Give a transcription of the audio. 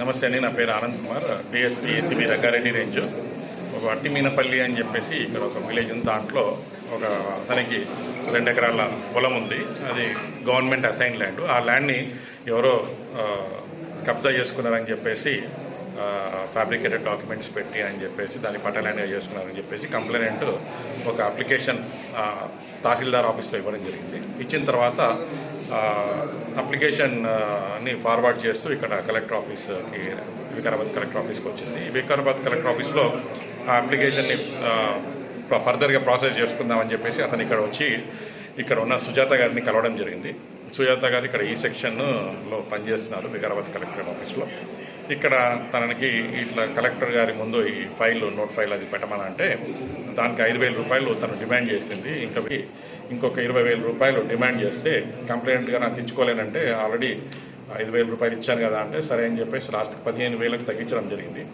నమస్తే అండి నా పేరు Anand Kumar. DSP ACB Rangareddy range. ఒక అట్టిమీనపల్లి అని చెప్పేసి ఇక్కడ ఒక విలేజ్ ఉంది. దాంట్లో ఒక అతనికి రెండు ఎకరాల పొలం ఉంది. అది గవర్నమెంట్ అసైన్ ల్యాండ్. ఆ ల్యాండ్ని ఎవరో కబ్జా చేసుకున్నారని చెప్పేసి ఫ్యాబ్రికేటెడ్ డాక్యుమెంట్స్ పెట్టి అని చెప్పేసి దాన్ని పట్టల్యాండ్గా చేసుకున్నారని చెప్పేసి కంప్లైంట్ ఒక అప్లికేషన్ తహసీల్దార్ ఆఫీస్లో ఇవ్వడం జరిగింది. ఇచ్చిన తర్వాత అప్లికేషన్ని ఫార్వర్డ్ చేస్తూ ఇక్కడ కలెక్టర్ ఆఫీస్కి వికారాబాద్ కలెక్టర్ ఆఫీస్కి వచ్చింది. ఈ వికారాబాద్ కలెక్టర్ ఆఫీస్లో ఆ అప్లికేషన్ని ఫర్దర్గా ప్రాసెస్ చేసుకుందామని చెప్పేసి అతను ఇక్కడ వచ్చి ఇక్కడ ఉన్న సుజాత గారిని కలవడం జరిగింది. సుజాత గారు ఇక్కడ ఈ సెక్షన్లో పనిచేస్తున్నారు వికారాబాద్ కలెక్టర్ ఆఫీస్లో. ఇక్కడ తనకి ఇట్లా కలెక్టర్ గారి ముందు ఈ ఫైల్ నోట్ ఫైల్ అది పెట్టమనంటే దానికి ఐదు వేల రూపాయలు తను డిమాండ్ చేసింది. ఇంకా ఇంకొక ఇరవై వేల రూపాయలు డిమాండ్ చేస్తే కంప్లైంట్గా నాకు ఇచ్చుకోలేనంటే ఆల్రెడీ ఐదు వేల రూపాయలు ఇచ్చాను కదా అంటే సరే అని చెప్పేసి లాస్ట్ పదిహేను వేలకు తగ్గించడం జరిగింది.